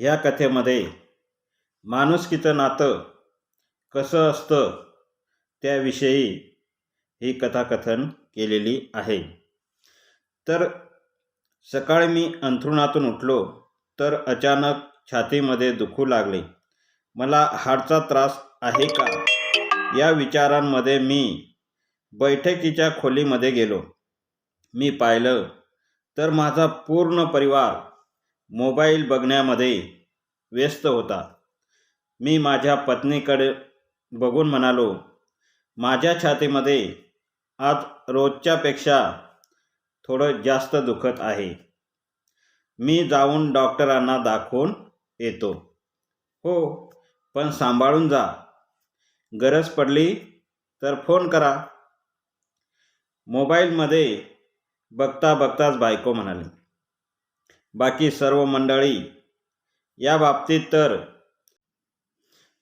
ह्या कथेमध्ये माणुसकीचं नातं कसं असतं त्याविषयी ही कथाकथन केलेली आहे. तर सकाळी मी अंथरुणातून उठलो तर अचानक छातीमध्ये दुखू लागले. मला हाडचा त्रास आहे का? या विचारांमध्ये मी बैठकीच्या खोलीमध्ये गेलो. मी पाहिलं तर माझा पूर्ण परिवार मोबाईल बघण्यामध्ये व्यस्त होता. मी माझ्या पत्नीकडे बघून म्हणालो माझ्या छातीमध्ये आज रोजच्यापेक्षा थोडं जास्त दुखत आहे. मी जाऊन डॉक्टरांना दाखवून येतो. हो पण सांभाळून जा. गरज पडली तर फोन करा. मोबाईलमध्ये बघता बघताच बायको म्हणाली. बाकी सर्व मंडळी या बाबतीत तर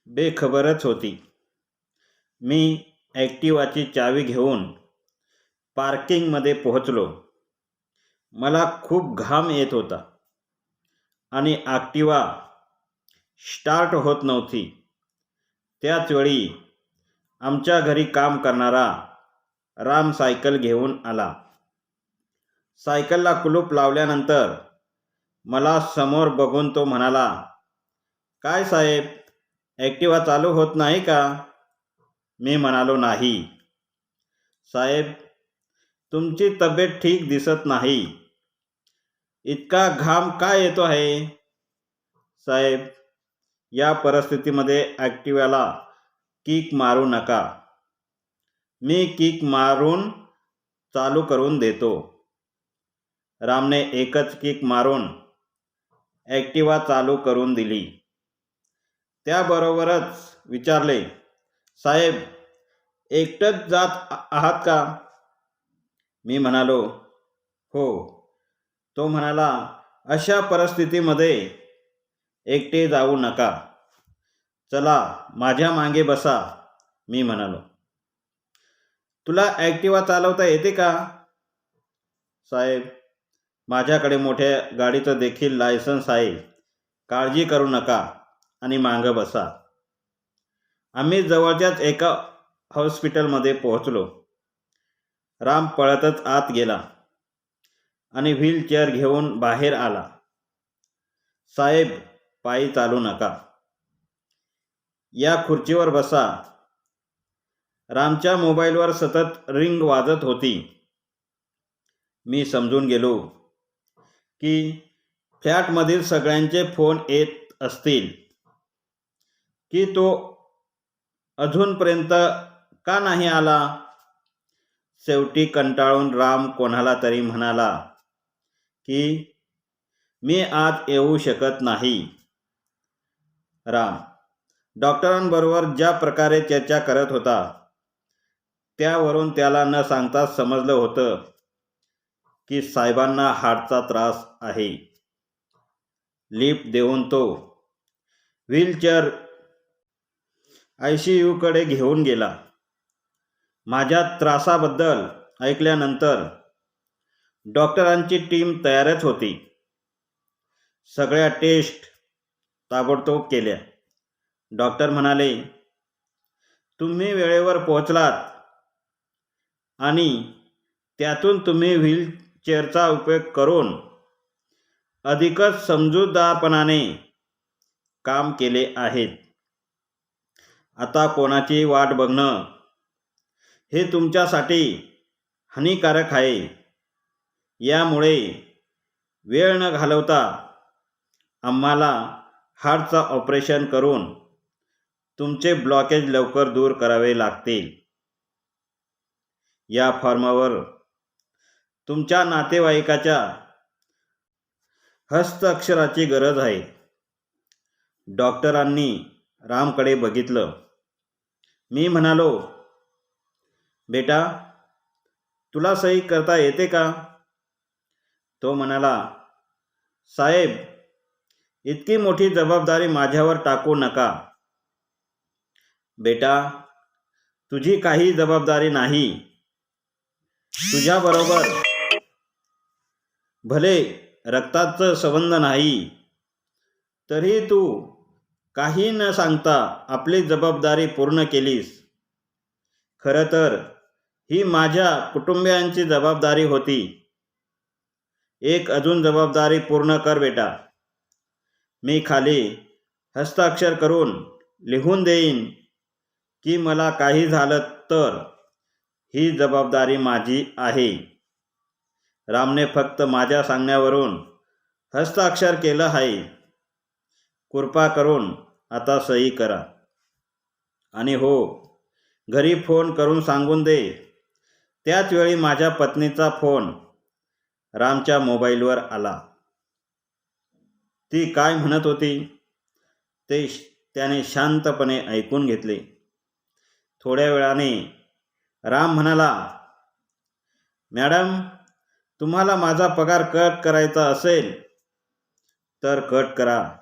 बेखबरच होती. मी ॲक्टिवाची चावी घेऊन पार्किंगमध्ये पोहोचलो. मला खूप घाम येत होता आणि ॲक्टिवा स्टार्ट होत नव्हती. त्याचवेळी आमच्या घरी काम करणारा राम सायकल घेऊन आला. सायकलला कुलूप लावल्यानंतर मला समोर बघून तो म्हणाला काय साहेब ॲक्टिवा चालू होत नाही का? मी म्हणालो नाही. साहेब तुमची तब्येत ठीक दिसत नाही. इतका घाम काय येतो आहे? साहेब या परिस्थितीमध्ये ॲक्टिव्याला किक मारू नका. मी किक मारून चालू करून देतो. रामने एकच किक मारून ॲक्टिवा चालू करून दिली. त्याबरोबरच विचारले साहेब एकटंच जात आहात का? मी म्हणालो हो. तो म्हणाला अशा परिस्थितीमध्ये एकटे जाऊ नका. चला माझ्या मागे बसा. मी म्हणालो तुला ॲक्टिवा चालवता येते का? साहेब माझ्याकडे मोठ्या गाडीचं देखील लायसन्स आहे. काळजी करू नका आणि मागं बसा. आम्ही जवळच्याच एका हॉस्पिटलमध्ये पोहोचलो. राम पळतच आत गेला आणि व्हीलचेअर घेऊन बाहेर आला. साहेब पायी चालू नका. या खुर्चीवर बसा. रामच्या मोबाईलवर सतत रिंग वाजत होती. मी समजून गेलो. की फ्लॅटमधील सगळ्यांचे फोन येत असतील. की तो अजूनपर्यंत का नाही आला? शेवटी कंटाळून राम कोणाला तरी म्हणाला की मी आज येऊ शकत नाही. राम डॉक्टरांबरोबर ज्या प्रकारे चर्चा करत होता त्यावरून त्याला न सांगताच समजलं होतं की साहेबांना हार्टचा त्रास आहे. लिफ्ट देऊन तो व्हीलचेअर आय सी यूकडे घेऊन गेला. माझ्या त्रासाबद्दल ऐकल्यानंतर डॉक्टरांची टीम तयारच होती. सगळ्या टेस्ट ताबडतोब केल्या. डॉक्टर म्हणाले तुम्ही वेळेवर पोहोचलात आणि त्यातून तुम्ही व्हील चेअरचा उपयोग करून अधिकच समजूतदारपणाने काम केले आहेत. आता कोणाची वाट बघणं हे तुमच्यासाठी हानिकारक आहे. यामुळे वेळ न घालवता आम्हाला हार्टचं ऑपरेशन करून तुमचे ब्लॉकेज लवकर दूर करावे लागतील. या फॉर्मावर तुमच्या नातेवाईकाच्या हस्ताक्षराची गरज आहे. डॉक्टरांनी रामकडे बघितलं. मी म्हणालो बेटा तुला सही करता येते का? तो म्हणाला साहेब इतकी मोठी जबाबदारी माझ्यावर टाकू नका. बेटा तुझी काही जबाबदारी नाही. तुझ्याबरोबर भले रक्ताचं संबंध नाही तरी तू काही न सांगता आपली जबाबदारी पूर्ण केलीस. खरं तर ही माझ्या कुटुंबियांची जबाबदारी होती. एक अजून जबाबदारी पूर्ण कर बेटा. मी खाली हस्ताक्षर करून लिहून देईन की मला काही झालं तर ही जबाबदारी माझी आहे. रामने फक्त माझ्या सांगण्यावरून हस्ताक्षर केलं आहे. कृपा करून आता सही करा. आणि हो घरी फोन करून सांगून दे. त्याच वेळी माझ्या पत्नीचा फोन रामच्या मोबाईलवर आला. ती काय म्हणत होती? ते श- त्याने शांतपणे ऐकून घेतले. थोड्या वेळाने राम म्हणाला मॅडम तुम्हाला माझा पगार कट करायचा असेल तर कट करा.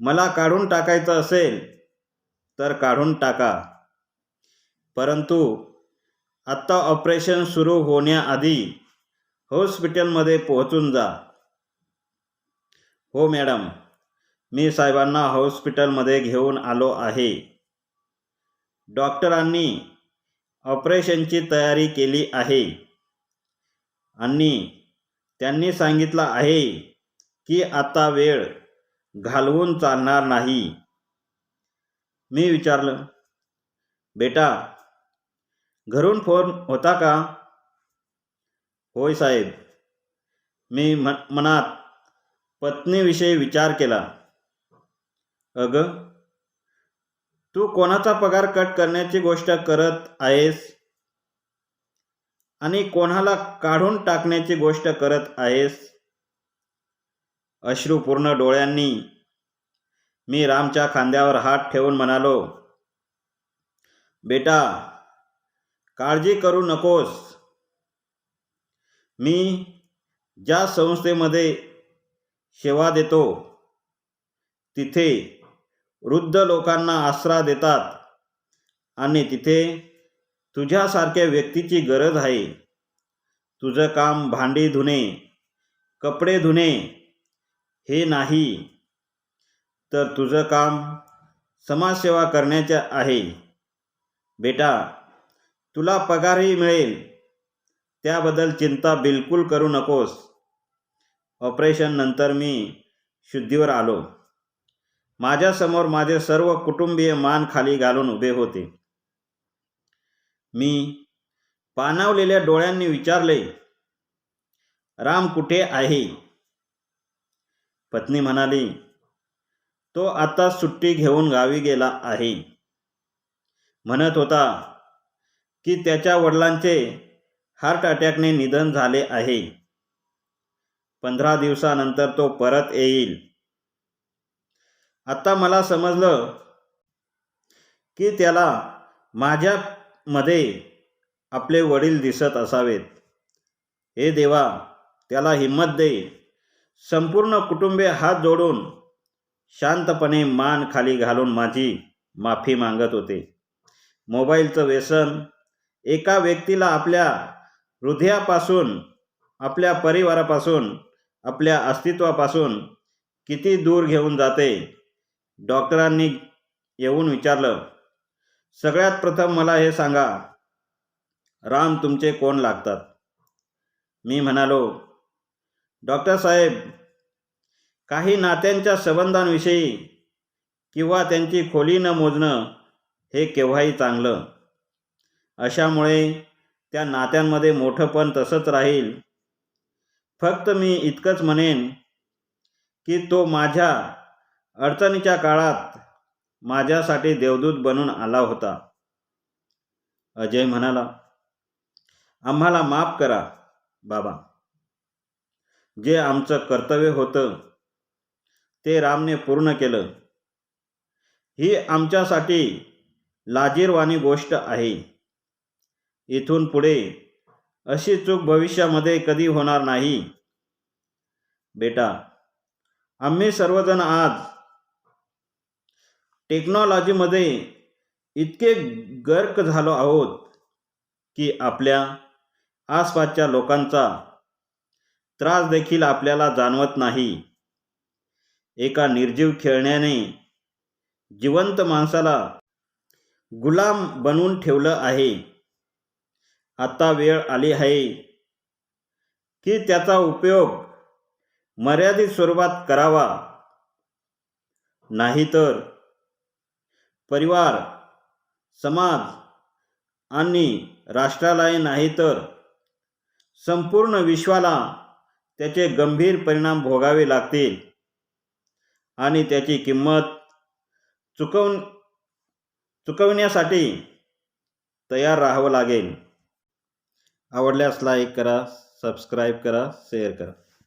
मला काढून टाकायचं असेल तर काढून टाका. परंतु आत्ता ऑपरेशन सुरू होण्याआधी हॉस्पिटलमध्ये पोहोचून जा. हो मॅडम मी साहेबांना हॉस्पिटलमध्ये घेऊन आलो आहे. डॉक्टरांनी ऑपरेशनची तयारी केली आहे. आणि त्यांनी सांगितलं आहे की आता वेळ घालवून चालणार नाही. मी विचारलं बेटा घरून फोन होता का? होय साहेब. मी म मनात पत्नीविषयी विचार केला. अगं तू कोणाचा पगार कट करण्याची गोष्ट करत आहेस? आणि कोणाला काढून टाकण्याची गोष्ट करत आहेस? अश्रूपूर्ण डोळ्यांनी. मी रामच्या खांद्यावर हात ठेवून म्हणालो बेटा काळजी करू नकोस. मी ज्या संस्थेमध्ये सेवा देतो तिथे वृद्ध लोकांना आसरा देतात आणि तिथे तुझ्यासारख्या व्यक्तीची गरज आहे. तुझं काम भांडी धुणे कपडे धुणे हे नाही. तर तुझं काम समाजसेवा करण्याचे आहे. बेटा तुला पगारही मिळेल. त्याबद्दल चिंता बिलकुल करू नकोस. ऑपरेशन नंतर मी शुद्धीवर आलो. माझ्यासमोर माझे सर्व कुटुंबीय मान खाली घालून उभे होते. मी पाणावलेल्या डोळ्यांनी विचारले राम कुठे आहे? पत्नी म्हणाली तो आता सुट्टी घेऊन गावी गेला आहे. म्हणत होता की त्याच्या वडिलांचे हार्ट अटॅकने निधन झाले आहे. पंधरा दिवसानंतर तो परत येईल. आता मला समजलं की त्याला माझ्या मध्ये आपले वडील दिसत असावेत. हे देवा त्याला हिंमत दे. संपूर्ण कुटुंबे हात जोडून शांतपणे मान खाली घालून माझी माफी मागत होते. मोबाईलचं व्यसन एका व्यक्तीला आपल्या हृदयापासून आपल्या परिवारापासून आपल्या अस्तित्वापासून किती दूर घेऊन जाते? डॉक्टरांनी येऊन विचारलं सगळ्यात प्रथम मला हे सांगा राम तुमचे कोण लागतात? मी म्हणालो डॉक्टर साहेब काही नात्यांच्या संबंधांविषयी किंवा त्यांची खोली न मोजणं हे केव्हाही चांगलं. अशामुळे त्या नात्यांमध्ये मोठं पण तसंच राहील. फक्त मी इतकंच म्हणेन की तो माझ्या अडचणीच्या काळात माझ्यासाठी देवदूत बनून आला होता. अजय म्हणाला आम्हाला माफ करा बाबा. जे आमचं कर्तव्य होतं ते रामने पूर्ण केलं. ही आमच्यासाठी लाजीरवाणी गोष्ट आहे. इथून पुढे अशी चूक भविष्यामध्ये कधी होणार नाही. बेटा आम्ही सर्वजण आज टेक्नॉलॉजीमध्ये इतके गर्क झालो आहोत की आपल्या आसपासच्या लोकांचा त्रास देखील आपल्याला जाणवत नाही. एका निर्जीव खेळण्याने जिवंत माणसाला गुलाम बनवून ठेवलं आहे. आता वेळ आली आहे की त्याचा उपयोग मर्यादित स्वरूपात करावा. नाहीतर परिवार समाज आणि राष्ट्रालाही नाही तर संपूर्ण विश्वाला त्याचे गंभीर परिणाम भोगावे लागतील. आणि त्याची किंमत चुकवून चुकवण्यासाठी तयार राहावं लागेल. आवडल्यास लाईक करा सबस्क्राईब करा शेअर करा.